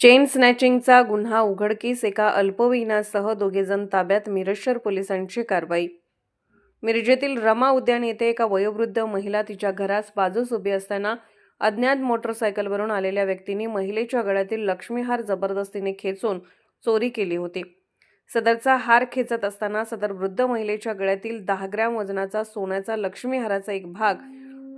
Chain स्नॅचिंगचा गुन्हा उघडकीस एका अल्पवयीनासह दोघेजण ताब्यात मिरजशर पोलिसांची कारवाई. मिरजेतील रमा उद्यान येथे एका वयोवृद्ध महिला तिच्या घरास बाजूस उभी असताना अज्ञात मोटरसायकलवरून आलेल्या व्यक्तीने महिलेच्या गळ्यातील लक्ष्मीहार जबरदस्तीने खेचून चोरी केली होती. सदरचा हार खेचत असताना सदर वृद्ध महिलेच्या गळ्यातील दहा ग्रॅम वजनाचा सोन्याचा लक्ष्मीहाराचा एक भाग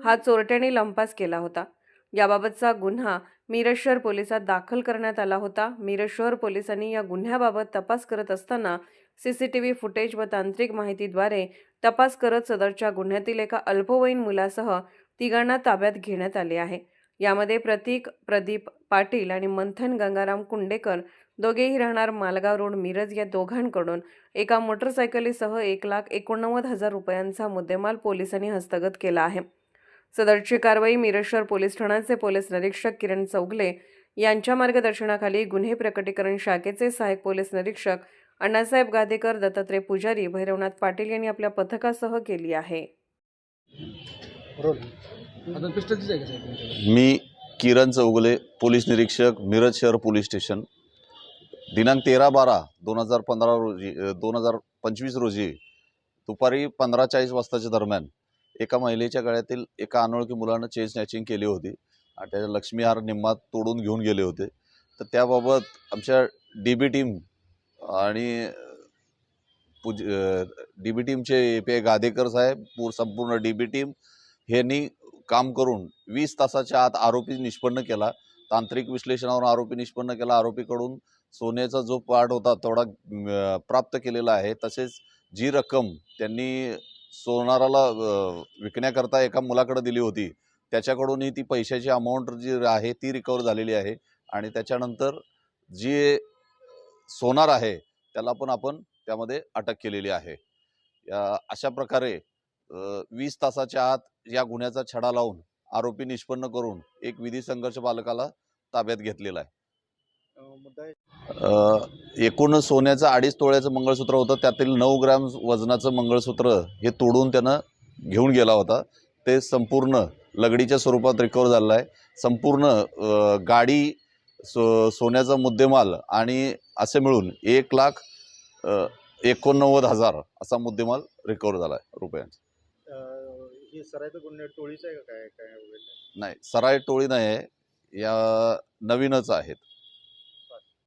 हा चोरट्याने लंपास केला होता. याबाबतचा गुन्हा मिरज शहर पोलिसात दाखल करण्यात आला होता. मिरज शहर पोलिसांनी या गुन्ह्याबाबत तपास करत असताना C C T V footage व तांत्रिक माहितीद्वारे तपास करत सदरच्या गुन्ह्यातील एका अल्पवयीन मुलासह तिघांना ताब्यात घेण्यात आले आहे. यामध्ये प्रतीक प्रदीप पाटील आणि मंथन गंगाराम कुंडेकर दोघेही राहणार मालगाव रोड मिरज या दोघांकडून. एका मोटरसायकलीसह एक लाख एकोणनव्वद हजार रुपयांचा मुद्देमाल पोलिसांनी हस्तगत केला आहे. सदरची कारवाई मिरज शहर पोलीस ठाण्याचे पोलीस निरीक्षक किरण चौगले यांच्या मार्गदर्शनाखाली गुन्हे प्रकटीकरण शाखेचे सहाय्यक पोलीस निरीक्षक अण्णासाहेब गादेकर दत्तात्रय पुजारी भैरवनाथ पाटील यांनी आपल्या पथकासह केली आहे. मी किरण चौगुले पोलीस निरीक्षक मिरज शहर पोलीस स्टेशन. दिनांक तेरा बारा दोन हजार पंधरा रोजी दोन हजार पंचवीस रोजी दुपारी पंधरा चाळीस वाजताच्या दरम्यान एका महिलेच्या गळ्यातील एका अनोळखी मुलानं चेन स्नॅचिंग केली होती आणि त्याच्या लक्ष्मीहार निम्मात तोडून घेऊन गेले होते. तर त्याबाबत आमच्या डी बी टीम आणि पूज डी बी टीमचे ए पी आय गादेकर साहेब पूर संपूर्ण डी बी टीम ह्यांनी काम करून वीस तासाच्या आत आरोपी निष्पन्न केला. तांत्रिक विश्लेषणावर आरोपी निष्पन्न केला. आरोपीकडून सोन्याचा जो पार्ट होता तेवढा प्राप्त केलेला आहे. तसेच जी रक्कम त्यांनी सोनाराला विकण्याकरता एका मुलाकडे दिली होती. त्याच्याकडूनही ती पैशाची अमाऊंट जी आहे ती रिकवर झालेली आहे. आणि त्याच्यानंतर जी सोनार आहे त्याला पण आपण त्यामध्ये अटक केलेली आहे. या अशा प्रकारे वीस तासाच्या आत या गुन्ह्याचा छडा लावून आरोपी निष्पन्न करून एक विधी संघर्ष बालकाला ताब्यात घेतलेला आहे. एकूण सोन्याचं अडीच तोळ्याचं मंगळसूत्र होतं. त्यातील नऊ ग्रॅम वजनाचं मंगळसूत्र हे तोडून त्यानं घेऊन गेला होता. ते संपूर्ण लगडीच्या स्वरूपात रिकवर झालेलं आहे. संपूर्ण गाडी सो सोन्याचा मुद्देमाल आणि असे मिळून एक लाख एकोणनव्वद हजार असा मुद्देमाल रिकवर झाला आहे रुपयांचा. अं, ही सरायचं गुन्हे टोळीचं आहे का काय? काय वगैरे? नाही सराय टोळी नाही आहे. या नवीनच आहेत.